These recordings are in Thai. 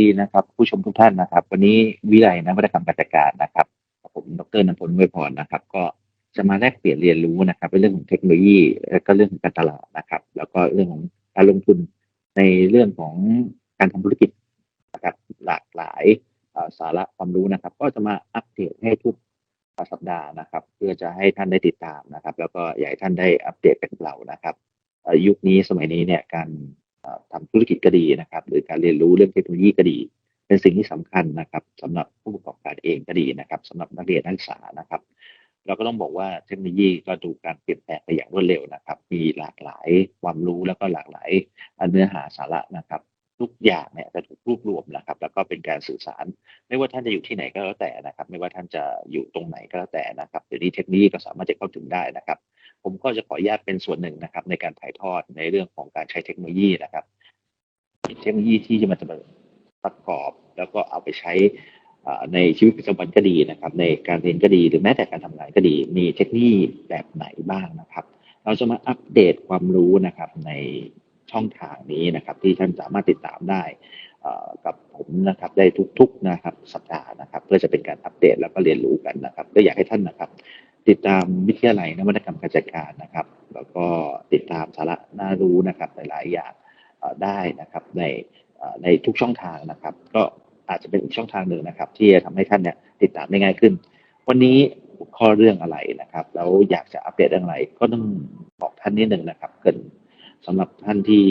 ดีนะครับ ผู้ชมทุกท่านนะครับ วันนี้วิไลนวัตกรรมการจัดการนะครับผมดรนพลเวยพรนะครับ ก็จะมาแลกเปลี่ยนเรียนรู้นะครับในเรื่องของเทคโนโลยีและก็เรื่องของการตลาดนะครับ แล้วก็เรื่องของการลงทุนในเรื่องของการทำธุรกิจนะครับหลากหลายสาระความรู้นะครับ ก็จะมาอัปเดตให้ทุกสัปดาห์นะครับ เพื่อจะให้ท่านได้ติดตามนะครับ แล้วก็อยากให้ท่านได้อัปเดตกับเรานะครับยุคนี้สมัยนี้เนี่ยการ ทำธุรกิจก็ดีนะครับ หรือการเรียนรู้เรื่องเทคโนโลยีก็ดี เป็นสิ่งที่สำคัญนะครับสำหรับผู้ประกอบการเองก็ดีนะครับสำหรับนักเรียนนักศึกษานะครับ เราก็ต้องบอกว่าเทคโนโลยีก็ดูการเปลี่ยนแปลงไปอย่างรวดเร็วนะครับ มีหลากหลายความรู้แล้วก็หลากหลายเนื้อหาสาระนะครับทุกอย่างเนี่ยจะถูกรวบรวมนะครับ แล้วก็เป็นการสื่อสาร ไม่ว่าท่านจะอยู่ที่ไหนก็แล้วแต่นะครับ ไม่ว่าท่านจะอยู่ตรงไหนก็แล้วแต่นะครับเดี๋ยวนี้เทคโนโลยีก็สามารถจะเข้าถึงได้นะครับ ผมก็จะขออนุญาตเป็นส่วนหนึ่งนะครับ ในการถ่ายทอดในเรื่องของการใช้เทคโนโลยีนะครับ เทคโนโลยีที่จะมันจะมาประกอบ แล้วก็เอาไปใช้ในชีวิตประจำวันก็ดีนะครับ ในการเรียนก็ดีหรือแม้แต่การทำงานก็ดี มีเทคโนโลยีแบบไหนบ้างนะครับ เราจะมาอัปเดตความรู้นะครับในช่องทางนี้นะครับ ที่ท่านสามารถติดตามได้กับผมนะครับได้ทุกๆนะครับสัปดาห์นะครับ เพื่อจะเป็นการอัปเดตแล้วก็เรียนรู้กันนะครับก็อยากให้ท่านนะครับ ติดตามวิทยาลัยนวัตกรรมการจัดการนะครับ แล้วก็ติดตามสาระน่ารู้นะครับหลายๆอย่างได้นะครับในในทุกช่องทางนะครับ ก็อาจจะเป็นอีกช่องทางหนึ่งนะครับ ที่จะทำให้ท่านเนี่ยติดตามได้ง่ายขึ้น วันนี้ข้อเรื่องอะไรนะครับ แล้วอยากจะอัปเดตเรื่องอะไร ก็ต้องบอกท่านนิดหนึ่งนะครับ เกินสำหรับท่านที่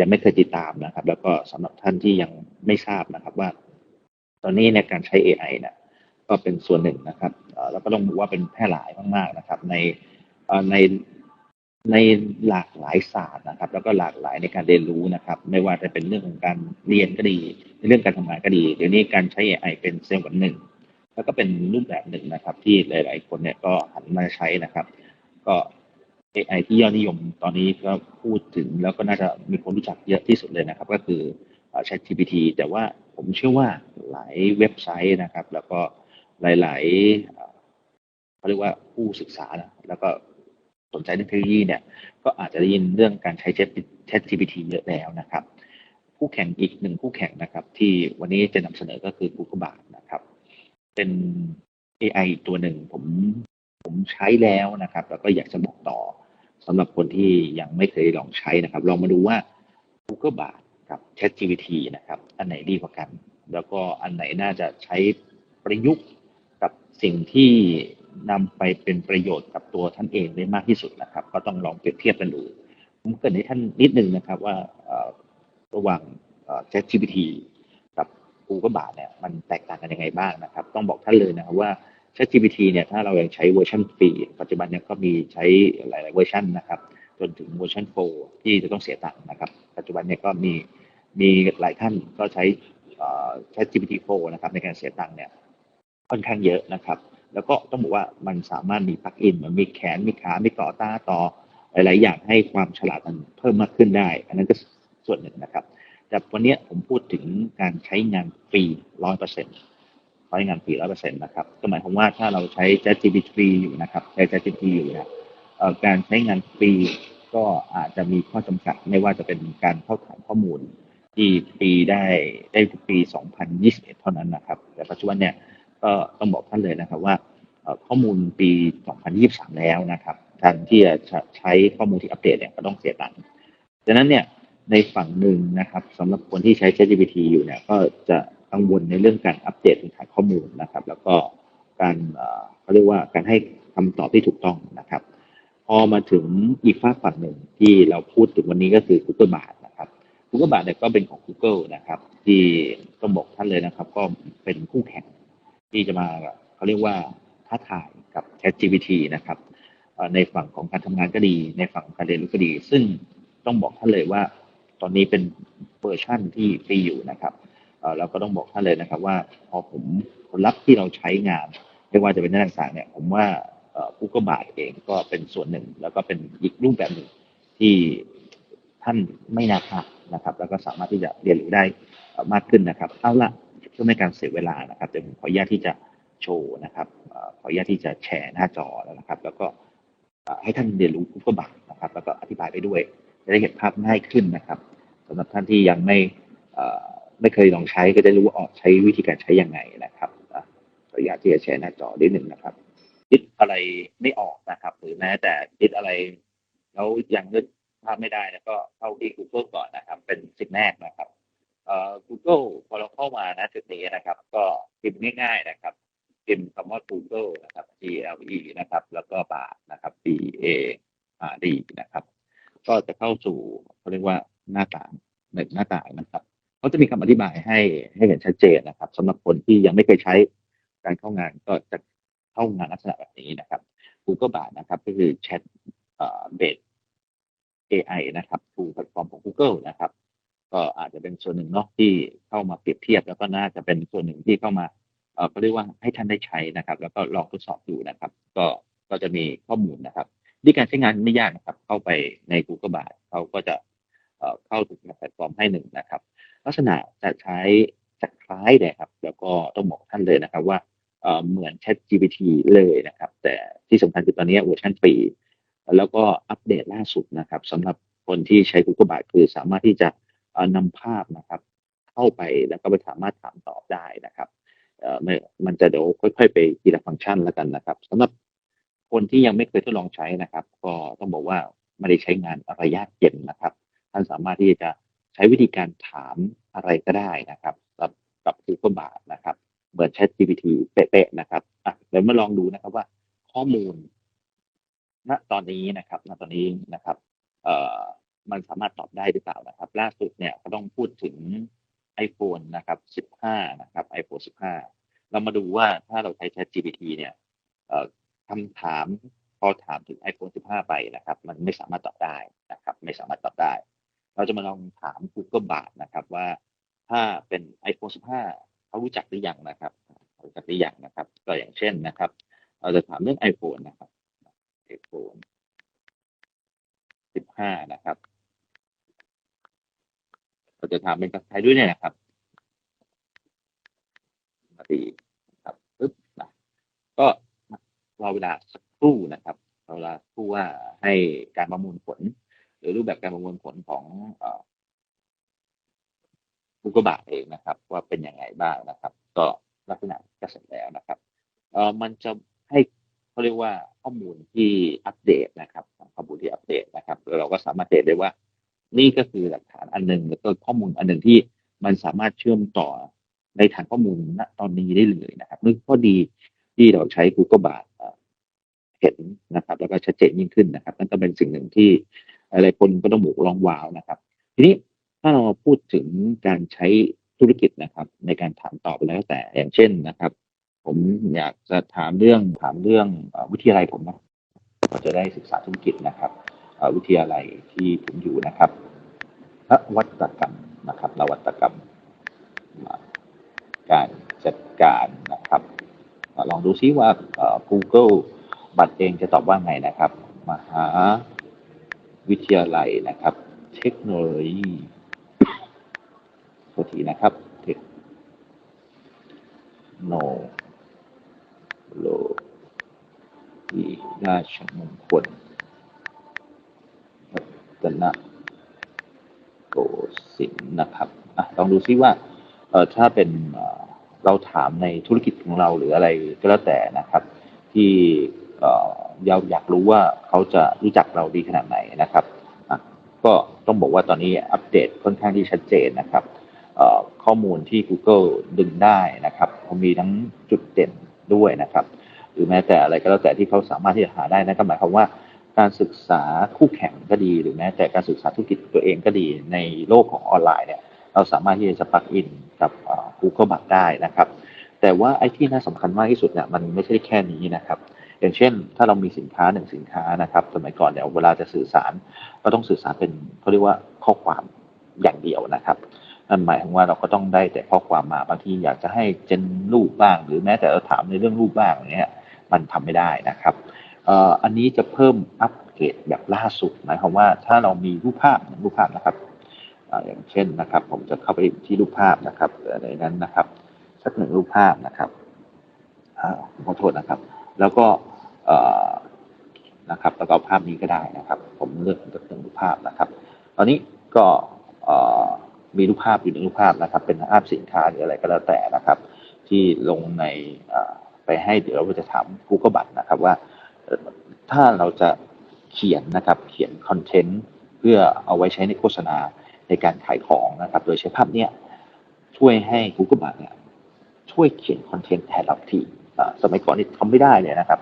ยังไม่เคยติดตามนะครับ แล้วก็สำหรับท่านที่ยังไม่ทราบนะครับว่า ตอนนี้ในการใช้ AI เนี่ยก็เป็นส่วนหนึ่งนะครับ แล้วก็ต้องบอกว่าเป็นแพร่หลายมากๆนะครับ ในในในหลากหลายศาสตร์นะครับ แล้วก็หลากหลายในการเรียนรู้นะครับ ไม่ว่าจะเป็นเรื่องของการเรียนก็ดีในเรื่องการทำงานก็ดี เดี๋ยวนี้การใช้ AI เป็นเซลล์วันหนึ่งแล้วก็เป็นรูปแบบหนึ่งนะครับ ที่หลาย ๆ คนเนี่ยก็หันมาใช้นะครับ ก็ AI ที่ยอดนิยมตอนนี้ก็พูดถึงแล้วก็น่าจะมีคนรู้จักเยอะที่สุดเลยนะครับ ก็คือ ChatGPT แต่ว่าผมเชื่อว่าหลายเว็บไซต์นะครับ แล้วก็ หลายๆเขาเรียกว่าผู้ศึกษานะแล้วก็สนใจเรื่องเทคโนโลยีเนี่ย ก็อาจจะได้ยินเรื่องการใช้ Chat- ChatGPT เยอะแล้วนะครับ คู่แข่งอีกหนึ่งคู่แข่งนะครับ ที่วันนี้จะนำเสนอก็คือ Google Bard นะครับ เป็น AI ตัวหนึ่งผมผมใช้แล้วนะครับ แล้วก็อยากจะบอกต่อสำหรับคนที่ยังไม่เคยลองใช้นะครับ ลองมาดูว่า Google Bard กับ ChatGPT นะครับ อันไหนดีกว่ากัน แล้วก็อันไหนน่าจะใช้ประยุกต์ สิ่งที่นำไปเป็นประโยชน์กับตัวท่านเองได้มากที่สุดนะครับ ก็ต้องลองเปรียบเทียบกันดูผมเกรินให้ท่านนิดนึงนะครับว่าระหว่าง ChatGPT กับ Google Bard เนี่ยมันแตกต่างกันยังไงบ้างนะครับ ต้องบอกท่านเลยนะครับว่า ChatGPT เนี่ยถ้าเรายังใช้เวอร์ชันฟรีปัจจุบันเนี่ยก็มีใช้หลาย ๆ เวอร์ชันนะครับ จนถึงเวอร์ชัน4ที่จะต้องเสียตังค์นะครับ ปัจจุบันเนี่ยก็มีมีหลายท่านก็ใช้ ChatGPT 4นะครับในการเสียตังค์เนี่ย ค่อนข้างเยอะนะครับ แล้วก็ต้องบอกว่ามันสามารถมีปลั๊กอินมันมีแขนมีขา มีต่อตาต่อหลาย ๆ อย่างให้ความฉลาดมันเพิ่มมากขึ้นได้ อันนั้นก็ส่วนหนึ่งนะครับ แต่วันนี้ผมพูดถึงการใช้งานฟรีร้อยเปอร์เซ็นต์ใช้งานฟรีร้อยเปอร์เซ็นต์นะครับก็หมายความว่าถ้าเราใช้ ChatGPT อยู่นะครับใช้ ChatGPT อยู่นี่ยเอ่อการใช้งานฟรีก็อาจจะมีข้อจำกัดไม่ว่าจะเป็นการเข้าถึงข้อมูลที่ฟรีได้ได้ถึงปี 2021 เท่านั้นนะครับ แต่ปัจจุบันเนี่ย ก็ต้องบอกท่านเลยนะครับว่าข้อมูลปี 2023 แล้วนะครับการที่จะใช้ข้อมูลที่อัปเดตเนี่ยก็ต้องเสียตังค์ดังนั้นเนี่ยในฝั่งหนึ่งนะครับสำหรับคนที่ใช้ ChatGPT อยู่เนี่ยก็จะกังวลในเรื่องการอัปเดตฐานข้อมูลนะครับ แล้วก็การเขาเรียกว่าการให้คำตอบที่ถูกต้องนะครับ พอมาถึงอีกฝากฝั่งหนึ่งที่เราพูดถึงวันนี้ก็คือ Google Bard นะครับ Google Bard เนี่ยก็เป็นของ Google นะครับ ที่ต้องบอกท่านเลยนะครับ ก็เป็นคู่แข่ง ที่จะมาเขาเรียกว่าท้าทายกับ ChatGPT นะครับในฝั่งของการทำงานก็ดี ในฝั่งการเรียนรู้ก็ดี ซึ่งต้องบอกท่านเลยว่า ตอนนี้เป็นเวอร์ชั่นที่ฟรีอยู่นะครับเราก็ต้องบอกท่านเลยนะครับ ว่าพอผมผลลัพธ์ที่เราใช้งานไม่ว่าจะเป็นด้านต่างๆเนี่ย ผมว่าเอ่อ Google Bard เองก็เป็นส่วนหนึ่ง แล้วก็เป็นอีกรูปแบบหนึ่งที่ท่านไม่น่าพลาดนะครับ แล้วก็สามารถที่จะเรียนรู้ได้มากขึ้นนะครับ เอาละ เพื่อไม่ให้การเสียเวลานะครับเดี๋ยวผมขออนุญาตที่จะโชว์นะครับขออนุญาตที่จะแชร์หน้าจอแล้วนะครับ แล้วก็ให้ท่านเรียนรู้ Google Bard นะครับ แล้วก็อธิบายไปด้วยจะได้เห็นภาพง่ายขึ้นนะครับสำหรับท่านที่ยังไม่ไม่เคยลองใช้ก็จะรู้ว่าอ๋อใช้วิธีการใช้ยังไงนะครับขออนุญาตที่จะแชร์หน้าจอนิดหนึ่งนะครับคิดอะไรไม่ออกนะครับ หรือแม้แต่คิดอะไรแล้วยังนึกภาพไม่ได้แล้วก็เข้าที่ Google ก่อนนะครับ เป็นสิ่งแรกนะครับ Google พอเราเข้ามานะจุดนี้นะครับ ก็พิมพ์ง่ายๆนะครับพิมพ์คำว่า Google นะครับ G L E นะครับ แล้วก็บาร์นะครับ B A R D นะครับ ก็จะเข้าสู่เขาเรียกว่าหน้าต่างหนึ่งหน้าต่างนะครับเขาจะมีคำอธิบายให้ให้เห็นชัดเจนนะครับสำหรับคนที่ยังไม่เคยใช้การเข้างานก็จะเข้างานลักษณะแบบนี้นะครับ Google Bard นะครับ ก็คือแชทเบส AI นะครับทูแพลตฟอร์มของ Google นะครับ ก็อาจจะเป็นส่วนหนึ่งเนาะที่เข้ามาเปรียบเทียบ แล้วก็น่าจะเป็นส่วนหนึ่งที่เข้ามาเอ่อเขาเรียกว่าให้ท่านได้ใช้นะครับ แล้วก็ลองทดสอบดูนะครับ ก็ก็จะมีข้อมูลนะครับวิธีการใช้งานไม่ยากนะครับ เข้าไปใน Google b a r เขาก็จะเอ่อเข้าถึงแพลตฟอร์มให้หนึ่งนะครับ ลักษณะจะใช้จะคล้ายเลยครับ แล้วก็ต้องบอกท่านเลยนะครับว่าเอ่อเหมือน Chat GPT เลยนะครับ แต่ที่สำคัญคือตอนนี้เวอร์ชันฟรีแล้วก็อัปเดตล่าสุดนะครับสำหรับคนที่ใช้ Google b a r คือสามารถที่จะ นำภาพนะครับ เข้าไปแล้วก็ไปสามารถถามตอบได้นะครับเอ่อมันจะเดี๋ยวค่อยๆ ไปทีละฟังก์ชันแล้วกันนะครับสำหรับคนที่ยังไม่เคยทดลองใช้นะครับ ก็ต้องบอกว่าไม่ได้ใช้งานอะไรยากเย็นนะครับ ท่านสามารถที่จะใช้วิธีการถามอะไรก็ได้นะครับกับกับ Google Bard นะครับ เหมือน Chat GPT เป๊ะๆนะครับอะเดี๋ยวมาลองดูนะครับว่าข้อมูลณตอนนี้นะครับณตอนนี้นะครับ เอ่อ มันสามารถตอบได้หรือเปล่านะครับ ล่าสุดเนี่ยก็ต้องพูดถึง iPhone นะครับ 15 นะครับ iPhone 15 เรามาดูว่าถ้าเราใช้ Chat GPT เนี่ยคำถามพอถามถึง iPhone 15 ไปนะครับ มันไม่สามารถตอบได้นะครับ ไม่สามารถตอบได้ เราจะมาลองถาม Google Bard นะครับว่าถ้าเป็น iPhone 15 เขารู้จักหรือยังนะครับรู้จักหรือยังนะครับ ก็อย่างเช่นนะครับ เราจะถามเรื่อง iPhone นะครับ iPhone 15 นะครับ จะถามเป็นภาษาไทยด้วยเนี่ยนะครับมาดีครับปึ๊บนะก็รอเวลาสักครู่นะครับรอเวลาคู่ว่าให้การประมวลผล หรือรูปแบบการประมวลผลของเอ่อ Google Bard เองนะครับ ว่าเป็นยังไงบ้างนะครับ ก็ลักษณะก็เสร็จแล้วนะครับเออมันจะให้เขาเรียกว่าข้อมูลที่อัปเดตนะครับข้อมูลที่อัปเดตนะครับแล้วเราก็สามารถเดตได้ว่า นี่ก็คือหลักฐานอันหนึ่งแล้วก็ข้อมูลอันหนึ่งที่มันสามารถเชื่อมต่อในฐานข้อมูลณตอนนี้ได้เลยนะครับนี่ข้อดีที่เราใช้ Google Bard เอ่อเห็นนะครับ แล้วก็ชัดเจนยิ่งขึ้นนะครับ นั่นก็เป็นสิ่งหนึ่งที่หลายคนก็ต้องบอกลองว้าวนะครับ ทีนี้ถ้าเราพูดถึงการใช้ธุรกิจนะครับ ในการถามตอบแล้วแต่อย่างเช่นนะครับ ผมอยากจะถามเรื่องถามเรื่องวิทยาลัยผมนะก็จะได้ศึกษาธุรกิจนะครับ วิทยาลัยที่ผมอยู่นะครับนวัตกรรมนะครับนวัตกรรม การจัดการนะครับ ลองดูซิว่า Google บัตรเองจะตอบว่าไงนะครับ มหาวิทยาลัยนะครับ เทคโนโลยีโทษทีนะครับเทคโนโลยีราชมงคล ตนโกสินทร์นะครับอะลองดูซิว่าเอ่อถ้าเป็นเราถามในธุรกิจของเราหรืออะไรก็แล้วแต่นะครับ ที่เอ่อเราอยากรู้ว่าเขาจะรู้จักเราดีขนาดไหนนะครับอะก็ต้องบอกว่าตอนนี้อัปเดตค่อนข้างที่ชัดเจนนะครับเออข้อมูลที่ Google ดึงได้นะครับเขามีทั้งจุดเด่นด้วยนะครับ หรือแม้แต่อะไรก็แล้วแต่ที่เขาสามารถที่จะหาได้นั่นก็หมายความว่า การศึกษาคู่แข่งก็ดี หรือแม้แต่การศึกษาธุรกิจตัวเองก็ดีในโลกของออนไลน์เนี่ยเราสามารถที่จะปลักอินกับ Google Bard ได้นะครับ แต่ว่าไอ้ที่น่าสำคัญมากที่สุดเนี่ยมันไม่ใช่แค่นี้นะครับ อย่างเช่น ถ้าเรามีสินค้าหนึ่งสินค้านะครับสมัยก่อนเนี่ยเวลาจะสื่อสารก็ต้องสื่อสารเป็นเขาเรียกว่าข้อความอย่างเดียวนะครับนั่นหมายถึงว่าเราก็ต้องได้แต่ข้อความมาบางทีอยากจะให้เจนรูปบ้าง หรือแม้แต่เราถามในเรื่องรูปบ้างอย่างเนี้ยมันทำไม่ได้นะครับ อันนี้จะเพิ่มอัปเกรดแบบล่าสุดหมายความว่าถ้าเรามีรูปภาพรูปภาพนะครับอย่างเช่นนะครับ ผมจะเข้าไปที่รูปภาพนะครับอ่อในนั้นนะครับสักหนึ่งรูปภาพนะครับขอโทษนะครับ แล้วก็นะครับแล้วก็ภาพนี้ก็ได้นะครับ ผมเลือกจากหนึ่งรูปภาพนะครับ ตอนนี้ก็มีรูปภาพอยู่ในรูปภาพนะครับ เป็นภาพสินค้าหรืออะไรก็แล้วแต่นะครับ ที่ลงในไปให้เดี๋ยวเราจะถาม Google บัตนะครับว่า ถ้าเราจะเขียนนะครับ เขียนคอนเทนต์เพื่อเอาไว้ใช้ในโฆษณาในการขายของนะครับ โดยใช้ภาพเนี้ยช่วยให้ Google บัตเนี่ยช่วยเขียนคอนเทนต์แทนเราที่สมัยก่อนนี่ทำไม่ได้เลยนะครับ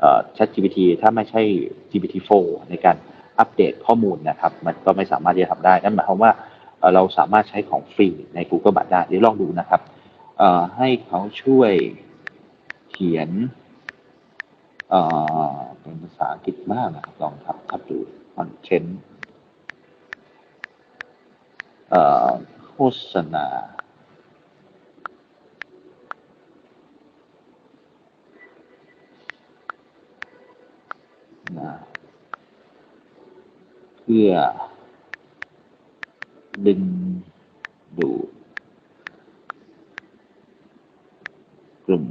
เอ่อ ChatGPT ถ้าไม่ใช่ GPT-4 ในการอัปเดตข้อมูลนะครับ มันก็ไม่สามารถที่จะทำได้ นั่นหมายความว่าเราสามารถใช้ของฟรีใน Google บัตได้เดี๋ยวลองดูนะครับให้เขาช่วยเขียน เอ่อเป็นภาษาอังกฤษมากนะครับ ลองทับทับดูคอนเทนต์เอ่อโฆษณาเพื่อดึงดูดกลุ่ม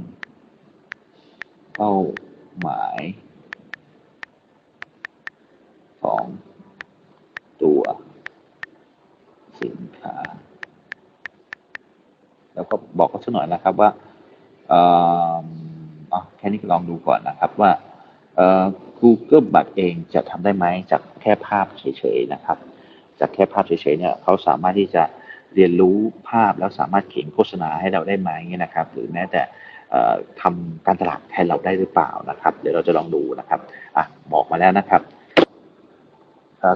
เป้าหมายของตัวสินค้า แล้วก็บอกเขาสักหน่อยนะครับว่าเออแค่นี้ก็ลองดูก่อนนะครับว่าเออ Google บัตรเองจะทำได้ไหมจากแค่ภาพเฉยๆนะครับ จากแค่ภาพเฉยๆเนี่ยเขาสามารถที่จะเรียนรู้ภาพแล้วสามารถเขียนโฆษณาให้เราได้ไหมเนี่ยนะครับ หรือแม้แต่เอ่อทำการตลาดแทนเราได้หรือเปล่านะครับ เดี๋ยวเราจะลองดูนะครับอะบอกมาแล้วนะครับ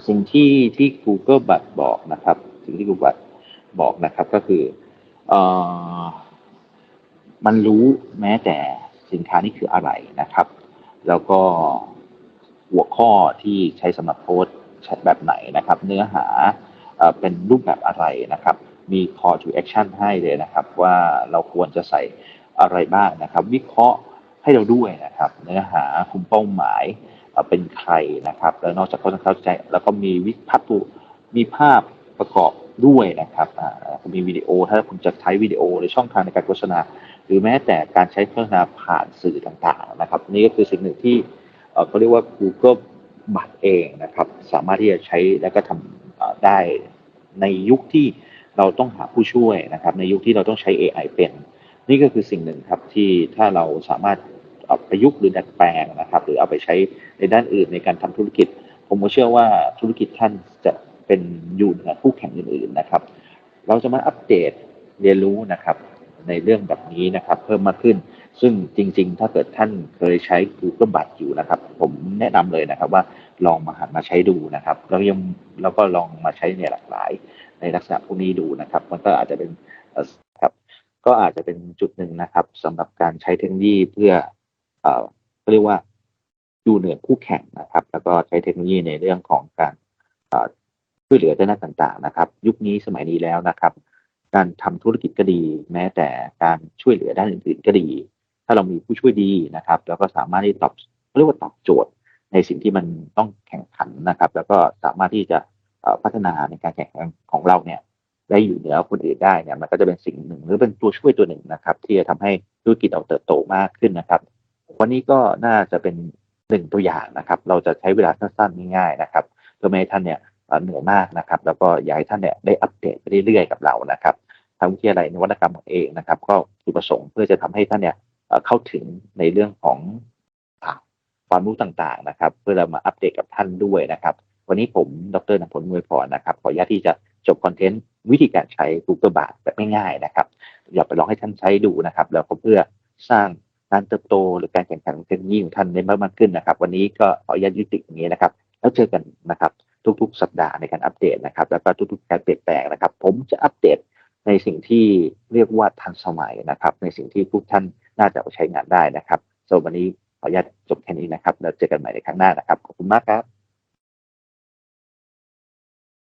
สิ่งที่ที่ Google บัตรบอกนะครับ สิ่งที่ Google บัตรบอกนะครับก็คือ เออมันรู้แม้แต่สินค้านี่คืออะไรนะครับ แล้วก็หัวข้อที่ใช้สำหรับโพสต์ใช้แบบไหนนะครับ เนื้อหาเป็นรูปแบบอะไรนะครับ มี call to action ให้เลยนะครับ ว่าเราควรจะใส่อะไรบ้างนะครับ วิเคราะห์ให้เราด้วยนะครับ เนื้อหากลุ่มเป้าหมายเอ่อเป็นใครนะครับ แล้วนอกจากเขาจะเข้าใจ แล้วก็มีวิพัตุมีภาพ ประกอบด้วยนะครับอ่ามีวิดีโอ ถ้าคุณจะใช้วิดีโอในช่องทางในการโฆษณา หรือแม้แต่การใช้โฆษณาผ่านสื่อต่างๆนะครับ นี่ก็คือสิ่งหนึ่งที่เขาเรียกว่า Google บัตรเองนะครับ สามารถที่จะใช้และก็ทำได้ในยุคที่เราต้องหาผู้ช่วยนะครับ ในยุคที่เราต้องใช้ AI เป็น นี่ก็คือสิ่งหนึ่งครับที่ถ้าเราสามารถาประยุกต์หรือดัดแปลงนะครับ หรือเอาไปใช้ในด้านอื่นในการทำธุรกิจ ผมก็เชื่อว่าธุรกิจท่านจะ เป็นอยู่เหนือคู่แข่งอื่นๆนะครับ เราจะมาอัปเดตเรียนรู้นะครับในเรื่องแบบนี้นะครับ เพิ่มมากขึ้น ซึ่งจริง ๆ ถ้าเกิดท่านเคยใช้ Google บัตรอยู่นะครับ ผมแนะนำเลยนะครับว่าลองมาหันมาใช้ดูนะครับแล้วยังแล้วก็ลองมาใช้ในหลากหลาย ในลักษณะพวกนี้ดูนะครับ มันก็อาจจะเป็นครับ ก็อาจจะเป็นจุดหนึ่งนะครับสำหรับการใช้เทคโนโลยีเพื่อเอ่อเขาเรียกว่าอยู่เหนือคู่แข่งนะครับ แล้วก็ใช้เทคโนโลยีในเรื่องของการเอ่อ ช่วยเหลือด้านต่างๆนะครับ ยุคนี้สมัยนี้แล้วนะครับ การทำธุรกิจก็ดี แม้แต่การช่วยเหลือด้านอื่นๆก็ดี ถ้าเรามีผู้ช่วยดีนะครับ แล้วก็สามารถที่ตอบเรียกว่าตอบโจทย์ ในสิ่งที่มันต้องแข่งขันนะครับ แล้วก็สามารถที่จะพัฒนาในการแข่งขันของเราเนี่ยได้อยู่เหนือคนอื่นได้เนี่ยมันก็จะเป็นสิ่งหนึ่ง หรือเป็นตัวช่วยตัวหนึ่งนะครับ ที่จะทำให้ธุรกิจเราเติบโตมากขึ้นนะครับ วันนี้ก็น่าจะเป็นหนึ่งตัวอย่างนะครับ เราจะใช้เวลาสั้นๆง่ายๆนะครับเพื่อไม่ให้ท่านเนี่ย เหนื่อยมากนะครับ แล้วก็อยากให้ท่านเนี่ยได้อัปเดตไปเรื่อยๆกับเรานะครับทางวิทยาลัยนวัตกรรมของเองนะครับ ก็จุดประสงค์เพื่อจะทำให้ท่านเนี่ยเข้าถึงในเรื่องของความรู้ต่างๆนะครับ เพื่อเรามาอัปเดตกับท่านด้วยนะครับ วันนี้ผมดรนภพลมวยพรนะครับ ขออนุญาตที่จะจบคอนเทนต์วิธีการใช้ Google บาทแบบง่ายๆนะครับ อย่าไปลองให้ท่านใช้ดูนะครับ แล้วก็เพื่อสร้างการเติบโตหรือการแข่งขันของเทคโนโลยีของท่านได้มากขึ้นนะครับ วันนี้ก็ขออนุญาตยุติอย่างนี้นะครับ แล้วเจอกันนะครับ ทุกๆ สัปดาห์ในการอัปเดตนะครับ แล้วก็ทุกๆ การเปลี่ยนแปลงนะครับ ผมจะอัปเดตในสิ่งที่เรียกว่าทันสมัยนะครับ ในสิ่งที่ทุกท่านน่าจะเอาใช้งานได้นะครับสำหรับวันนี้ขออนุญาตจบแค่นี้นะครับ แล้วเจอกันใหม่ในครั้งหน้านะครับ ขอบคุณมากครับ